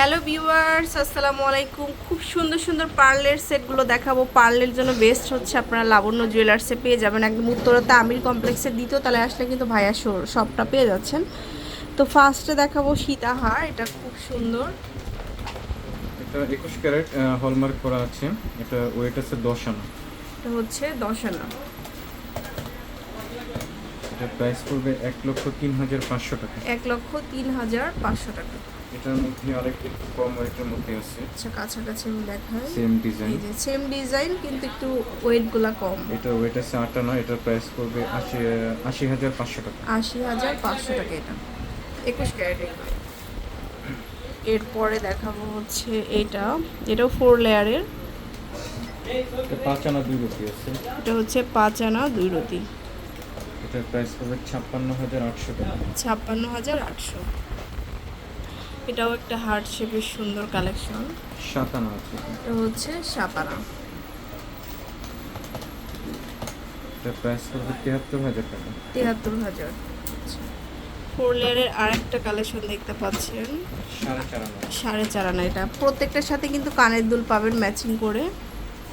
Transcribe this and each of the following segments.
Hello viewers আসসালামু আলাইকুম। খুব সুন্দর সুন্দর পার্লের সেটগুলো দেখাবো। পার্লের জন্য বেস্ট হচ্ছে আপনারা লাবণ্য জুয়েলার্সে পেয়ে যাবেন। একদম উত্তরতে আমির কমপ্লেক্সের দ্বিতীয় তলায় আসলে কিন্তু ভাইয়া সবটা পেয়ে যাচ্ছেন। তো ফার্স্টে দেখাবো সীতাহার এটা খুব সুন্দর। এটা একুশ ক্যারেট হলমার্ক করা আছে। এটা ওয়েট আছে দশ আনা। এটা হচ্ছে দশ আনা। এটা প্রাইস পড়বে এক লক্ষ তিন হাজার পাঁচশো টাকা। এক লক্ষ তিন হাজার পাঁচশো টাকা। এটার মধ্যে আরেকটা একটু কম ওয়েটের মধ্যে আছে। আচ্ছা কাছাকাছি দেখাই সেম ডিজাইন এই যে সেম ডিজাইন কিন্তু একটু ওয়েটগুলো কম। এটা ওয়েট আছে আট আনা এটার প্রাইস পড়বে আশি আশি হাজার পাঁচশো টাকা। আশি হাজার পাঁচশো টাকা এটা। একুশ ক্যারেট এরপরে দেখাবো হচ্ছে এটা। এটাও ফোর লেয়ারের পাঁচ আনা দুই রুপি আছে। এটা হচ্ছে পাঁচ আনা দুই রতি এটার প্রাইস পড়বে ছাপ্পান্ন হাজার আটশো টাকা। ছাপ্পান্ন হাজার আটশো। এটাও একটা হার্ট শেপের সুন্দর কালেকশন। সাত আনা আছে। এটা। এটা হচ্ছে সাপানা এটার প্রাইস পড়বে তিয়াত্তর হাজার টাকা। তিয়াত্তর হাজার। ফোর লেয়ারের আর একটা কালেকশন দেখতে পাচ্ছেন। সাড়ে চার আনা। এটা। প্রত্যেকটার সাথে কিন্তু কানের দুল পাবেন ম্যাচিং করে।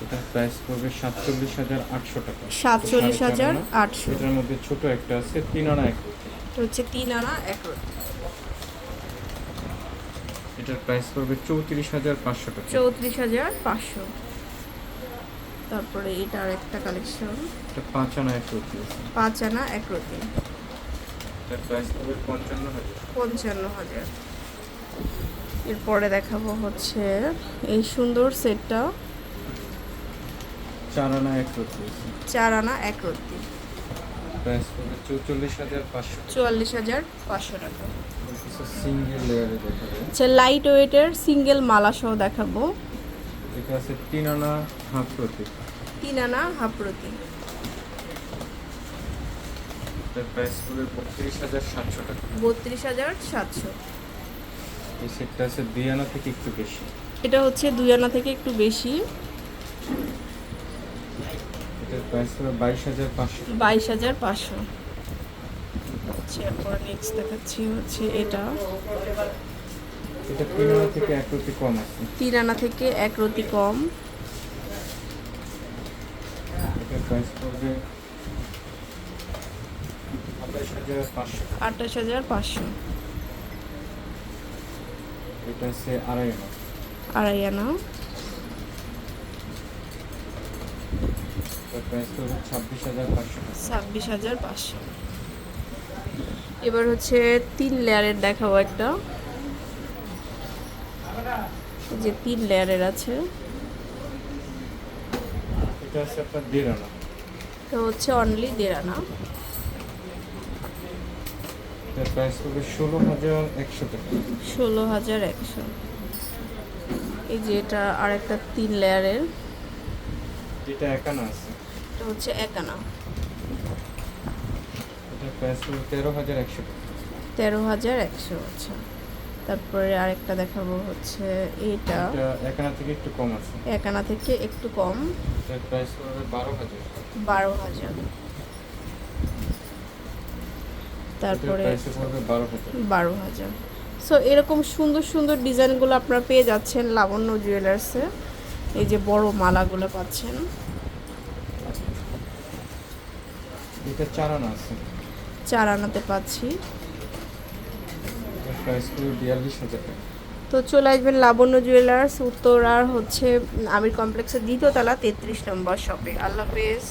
এটার প্রাইস পড়বে সাতচল্লিশ হাজার আটশো টাকা। সাতচল্লিশ হাজার আটশো। এটার মধ্যে ছোট একটা আছে তিন আনা এক এটা হচ্ছে তিন আনা এক এটার প্রাইস পড়বে চৌত্রিশ হাজার পাঁচশো টাকা। চৌত্রিশ হাজার পাঁচশো। তারপরে এটার একটা কালেকশন এটা পাঁচ আনা এক রুপি পাঁচ আনা এক রতি এটার প্রাইস পড়বে পঞ্চান্ন হাজার। পঞ্চান্ন হাজার। এরপরে দেখাবো হচ্ছে এই সুন্দর সেটটা চার আনা এক রুপি চার আনা এক রতি প্রাইস পড়বে চৌচল্লিশ হাজার পাঁচশো চুয়াল্লিশ হাজার পাঁচশো টাকা। সিঙ্গেল লেয়ারে দেখাবে। আচ্ছা লাইট ওয়েটের সিঙ্গেল মালা সহ দেখাবো। এটা আছে তিন আনা হাফ রুপি তিন আনা হাফ রতি। এটার প্রাইস পড়বে বত্রিশ হাজার সাতশো টাকা। বত্রিশ হাজার সাতশো। এই সেটটা আছে দুই আনা থেকে একটু বেশি। এটা হচ্ছে দুই আনা থেকে একটু বেশি। বাইশ হাজার পাঁচশো। আচ্ছা এরপর নেক্সট দেখাচ্ছি হচ্ছে এটা। এটা তিন আনা থেকে এক রুপি কম আছে। তিন আনা থেকে এক রতি কম। আঠাশ হাজার পাঁচশো। এটা আছে আড়াই আনা। আড়াই আনা। ছাব্বিশ হাজার পাঁচশো এবার হচ্ছে তিন লেয়ারের দেখাবো একটা। এই যে তিন লেয়ারের আছে। এটা আছে আপনার দেড় আনা। তো হচ্ছে অনলি দেড় আনা। প্রাইস ষোলো হাজার একশো টাকা। ষোলো হাজার একশো। এই যে এটা আর একটা তিন লেয়ারের। যেটা এক আনা আছে। এটা হচ্ছে এক আনা তেরো হাজার একশো তেরো হাজার একশো আচ্ছা। তারপরে আরেকটা দেখাবো হচ্ছে এটা এক আনা থেকে একটু কম আছে। এক আনা থেকে একটু কম। প্রাইস বারো হাজার। বারো হাজার। তারপরে বারো হাজার। সো এরকম সুন্দর সুন্দর ডিজাইনগুলো আপনারা পেয়ে যাচ্ছেন লাবণ্য জুয়েলার্সে এই যে বড় মালাগুলো পাচ্ছেন। এটা চার আনা আছে। চার আনাতে পাচ্ছি। তো চলে আসবেন লাবণ্য জুয়েলার্স উত্তর আর হচ্ছে আমির কমপ্লেক্সের দ্বিতীয় তলা তেত্রিশ নম্বর শপে আল্লাহ হাফেজ।